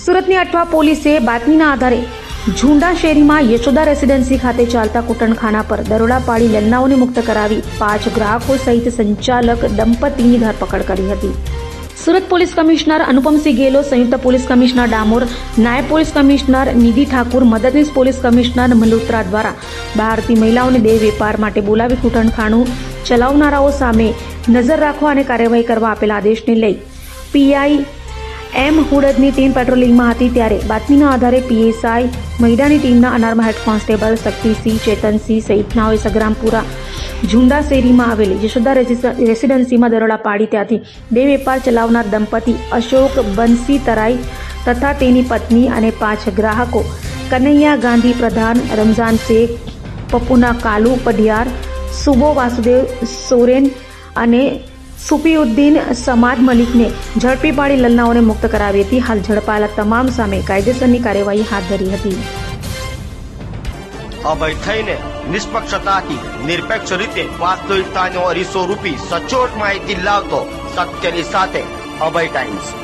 સુરતની અઠવા પોલીસે બાતમીના આધારે ઝુંડા શેરીમાં યશોદા રેસિડેન્સી ખાતે ચાલતા કુટણખાના પર દરોડા પાડી લલ્લાઓને મુક્ત કરાવી પાંચ ગ્રાહકો સહિત સંચાલક દંપતીની ધરપકડ કરી હતી. સુરત પોલીસ કમિશનર અનુપમસિંહ ગેલો, સંયુક્ત પોલીસ કમિશનર ડામોર, નાયબ પોલીસ કમિશનર નિધિ ઠાકુર, મદદનીશ પોલીસ કમિશનર મલ્હોત્રા દ્વારા બહારથી મહિલાઓને દેહ વેપાર માટે બોલાવી કૂટણખાનું ચલાવનારાઓ સામે નજર રાખવા અને કાર્યવાહી કરવા આપેલા આદેશને લઈ પીઆઈ એમ હુડદની ટીમ પેટ્રોલિંગમાં હતી ત્યારે બાતમીના આધારે પીએસઆઈ મહિલાની ટીમના અનારમાં હેડ કોન્સ્ટેબલ શક્તિસિંહ, ચેતનસિંહ સહિતનાઓએ સગ્રામપુરા, ઝુંડા શેરીમાં આવેલી રેસિસ- રેસિડેન્સીમાં દરોડા પાડી ત્યાંથી બે વેપાર ચલાવનાર દંપતી અશોક બંસી તરાઈ તથા તેની પત્ની અને પાંચ ગ્રાહકો. કનૈયા ગાંધી પ્રધાન, રમઝાન શેખ પપ્પુના કાલુ પઢિયાર, સુબો વાસુદેવ સોરેન અને સુફીઉદ્દીન સમાદ મલિકને ઝડપી પાડી લલનાઓને મુક્ત કરાવી હતી. હાલ ઝડપાયેલા તમામ સામે કાયદેસરની કાર્યવાહી હાથ ધરી હતી. અભય થઈને નિષ્પક્ષતાથી નિરપેક્ષ રીતે વાસ્તવિકતાનો અરીસો રૂપી સચોટ માહિતી લાવતો સત્યની સાથે અભય ટાઈમ્સ.